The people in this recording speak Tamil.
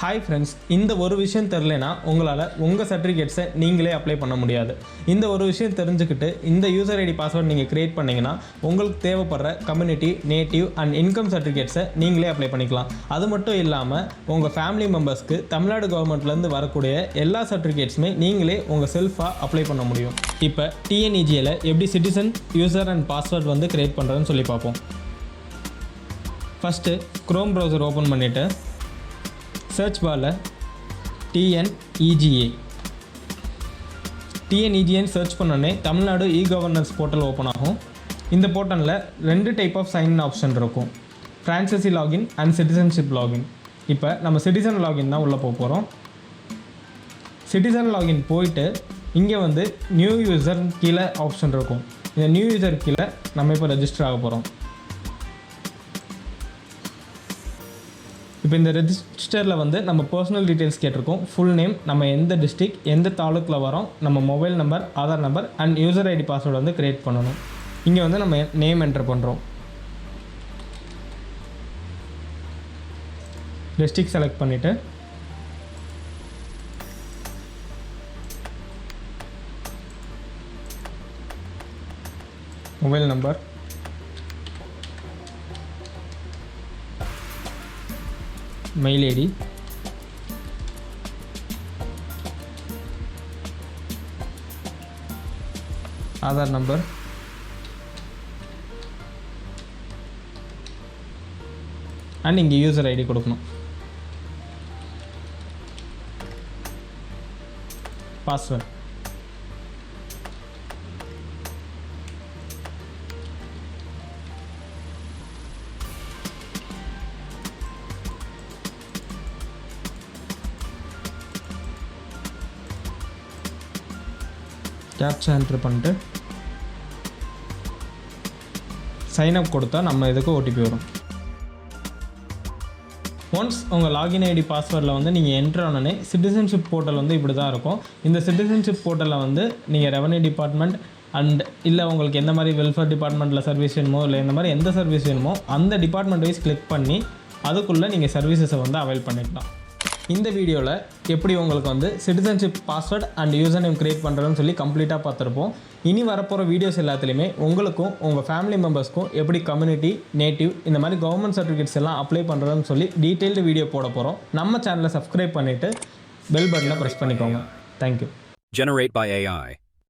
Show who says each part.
Speaker 1: ஹாய் ஃப்ரெண்ட்ஸ் இந்த ஒரு விஷயம் தெரிலனா உங்களால் உங்கள் சர்டிஃபிகேட்ஸை நீங்களே அப்ளை பண்ண முடியாது. இந்த ஒரு விஷயம் தெரிஞ்சுக்கிட்டு இந்த யூசர் ஐடி பாஸ்வேர்டு நீங்கள் க்ரியேட் பண்ணிங்கன்னா உங்களுக்கு தேவைப்படுற கம்யூனிட்டி நேட்டிவ் அண்ட் இன்கம் சர்டிஃபிகேட்ஸை நீங்களே அப்ளை பண்ணிக்கலாம். அது மட்டும் இல்லாமல் உங்கள் ஃபேமிலி மெம்பர்ஸ்க்கு தமிழ்நாடு கவர்மெண்ட்லேருந்து வரக்கூடிய எல்லா சர்டிஃபிகேட்ஸுமே நீங்களே உங்கள் செல்ஃபாக அப்ளை பண்ண முடியும். இப்போ டிஎன்இஜியில் எப்படி சிட்டிசன் யூசர் அண்ட் பாஸ்வேர்டு வந்து க்ரியேட் பண்ணுறதுன்னு சொல்லி பார்ப்போம். ஃபஸ்ட்டு க்ரோம் ப்ரௌசர் ஓப்பன் பண்ணிவிட்டு சர்ச் பாரில் டிஎன்இஜிஏ டிஎன்இஜிஏன்னு சர்ச் பண்ணோடனே Tamil Nadu e governance portal open ஆகும். இந்த போர்ட்டலில் ரெண்டு டைப் ஆஃப் சைன் ஆப்ஷன் இருக்கும். Franchisee login and citizenship login இப்போ நம்ம சிட்டிசன் லாகின் தான் உள்ளே போக போகிறோம் சிட்டிசன் லாகின் போயிட்டு இங்கே வந்து நியூ யூசர் கீழே ஆப்ஷன் இருக்கும். இந்த நியூ யூசர் கீழே நம்ம இப்போ ரெஜிஸ்டர் ஆக போகிறோம் இப்போ இந்த ரெஜிஸ்டரில் வந்து நம்ம பர்சனல் டீட்டெயில்ஸ் கேட்டிருக்கோம். ஃபுல் நேம் நம்ம எந்த டிஸ்ட்ரிக் எந்த தாலுக்கில் வரோம் நம்ம mobile number Aadhaar number and user ID password வந்து க்ரியேட் பண்ணணும். இங்கே வந்து நம்ம நேம் என்டர் பண்ணுறோம் டிஸ்ட்ரிக் செலக்ட் பண்ணிவிட்டு mobile number mail ID Aadhaar number and இங்கே யூசர் ஐடி கொடுக்கணும். பாஸ்வேர்ட் கேப்சா என்ட்ரு பண்ணிட்டு சைன் அப் கொடுத்தா நம்ம இதுக்கு ஓடிபி வரும். ஒன்ஸ் உங்கள் லாகின் ஐடி பாஸ்வேர்டில் வந்து நீங்கள் என்ட்ரு ஆனோடனே சிட்டிசன்ஷிப் போர்ட்டல் வந்து இப்படி தான் இருக்கும். இந்த சிட்டிசன்ஷிப் போர்ட்டலில் வந்து நீங்கள் ரெவன்யூ டிபார்ட்மெண்ட் அண்ட் இல்லை உங்களுக்கு எந்த மாதிரி வெல்ஃபேர் டிபார்ட்மெண்ட்டில் சர்வீஸ் வேணுமோ இல்லை இந்த மாதிரி எந்த சர்வீஸ் வேணுமோ அந்த டிபார்ட்மெண்ட் வைஸ் கிளிக் பண்ணி அதுக்குள்ளே நீங்கள் சர்வீசஸை வந்து அவைல் பண்ணிக்கலாம். இந்த வீடியோவில் எப்படி உங்களுக்கு வந்து citizenship password and user name create பண்ணுறதுன்னு சொல்லி கம்ப்ளீட்டாக பார்த்துருப்போம். இனி வரப்போகிற வீடியோஸ் எல்லாத்துலேயுமே உங்களுக்கும் உங்கள் ஃபேமிலி மெம்பர்ஸ்க்கும் எப்படி கம்யூனிட்டி நேட்டிவ் இந்த மாதிரி கவர்மெண்ட் சர்டிஃபிகேட்ஸ் எல்லாம் அப்ளை பண்ணுறதுன்னு சொல்லி டீட்டெயில்டு வீடியோ போட போகிறோம் நம்ம சேனலை சப்ஸ்கிரைப் பண்ணிவிட்டு பெல் பட்டனை ப்ரெஸ் பண்ணிக்கோங்க. Thank you
Speaker 2: Generate by AI.